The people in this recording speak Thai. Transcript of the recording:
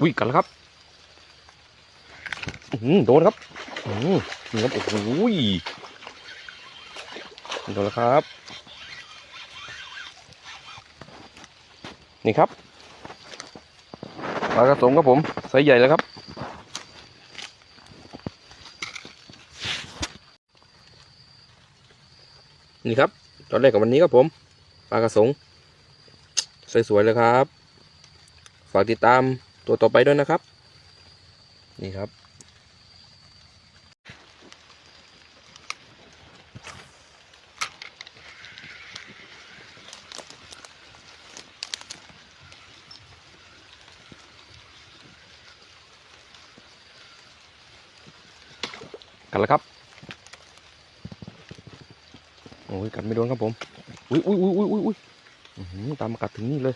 อุ้ยกันแล้วครับอือหือโดนครับอือหือนี่ครับโอ้โหโดนแล้วครับ นี่ครับปลากระสงครับผมไซส์ใหญ่แล้วครับ นี่ครับ ตอนแรกกับวันนี้ครับผมปลากระสงสวยๆเลยครับ ฝากติดตาม ตัวต่อไปด้วยนะครับ นี่ครับ กันแล้วครับโอ้ยกัดไม่โดนครับผม อุ้ยอุ้ยอุ้ยอุ้ยอุ้ยอื้อหือตามมากัดถึงนี่เลย